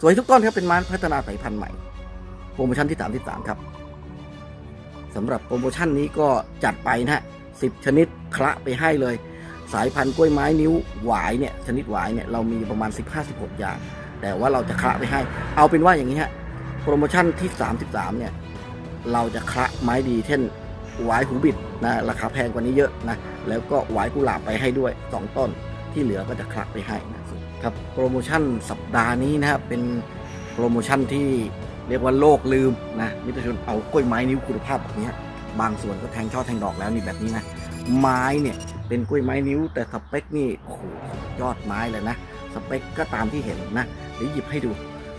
สวยทุกต้นครับเป็นไม้พัฒนาสายพันธุ์ใหม่ โปรโมชั่นที่ 33 ครับสำหรับโปรโมชั่นนี้ก็จัดไปนะฮะ10ชนิดคละไปให้เลย สายพันธุ์กล้วยไม้นิ้วหวายเนี่ยชนิดหวายเนี่ยเรามีประมาณ 15-16 อย่าง แต่ว่าเราจะคละไปให้ เอาเป็นว่าอย่างนี้ฮะโปรโมชั่นที่ 33 เนี่ยเราจะคละไม้ดี เช่นหวายหูบิดนะราคาแพงกว่านี้เยอะนะแล้วก็หวายกุหลาบไปให้ด้วย 2 ต้น ที่เหลือก็จะคละไปให้นะครับโปรโมชั่นสัปดาห์นี้นะครับเป็นโปรโมชั่นที่เรียกว่าโลกลืมนะมิตรชนเอากล้วยไม้นิ้วคุณภาพแบบนี้บางส่วนก็แทงช่อแทงดอกแล้วนี่แบบนี้นะไม้เนี่ยเป็นกล้วยไม้นิ้ว แต่สเปคนี่โอ้โหยอดไม้เลยนะสเปคก็ตามที่เห็นนะเดี๋ยวหยิบให้ดู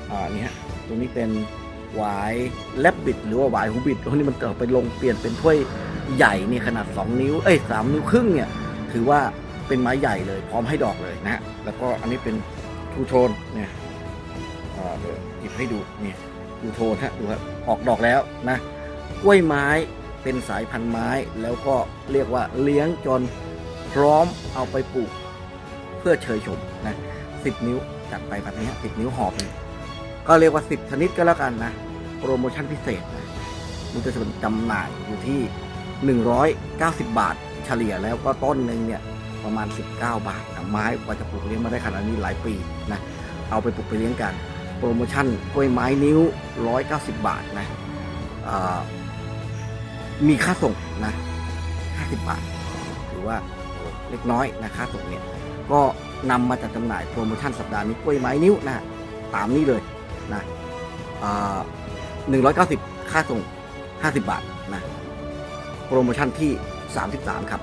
อ่านี่ฮะตรงนี้เป็นหวายแลบบิดหรือว่าหวายหูบิดตรงนี้มันเติบไปลงเปลี่ยนเป็นถ้วยใหญ่เนี่ยขนาด 2 นิ้วเอ้ยสนิ้วครึ่งเนี่ยถือว่า เป็นไม้ใหญ่เลย พร้อมให้ดอกเลยนะฮะแล้วก็อันนี้เป็นทูโทนเนี่ยอ่าเดี๋ยวหยิบให้ดูเนี่ยทูโทนฮะดูครับออกดอกแล้วนะกล้วยไม้เป็นสายพันธุ์ไม้แล้วก็เรียกว่าเลี้ยงจนพร้อมเอาไปปลูกเพื่อเชยชมนะสิบนิ้วจัดไปแบบนี้สิบนิ้วหอบเลยก็เรียกว่าสิบชนิดก็แล้วกันนะโปรโมชั่นพิเศษนะมันจะจำหน่ายอยู่ที่ 190 บาทเฉลี่ยแล้วก็ต้นหนึ่งเนี่ย ประมาณ 19 บาทนะไม้กว่าจะปลูกเลี้ยงมาได้ขนาดนี้หลายปีนะเอาไปปลูกไปเลี้ยงกัน โปรโมชั่นกล้วยไม้นิ้ว 190 บาทนะมีค่าส่งนะ50 บาทหรือว่าเล็กน้อยนะค่าส่งเนี่ยก็นำมาจัดจำหน่ายโปรโมชั่นสัปดาห์นี้กล้วยไม้นิ้วนะตามนี้เลยนะหนึ่งร้อยเก้าสิบค่าส่งห้าสิบบาทนะโปรโมชั่นที่สามสิบสามครับ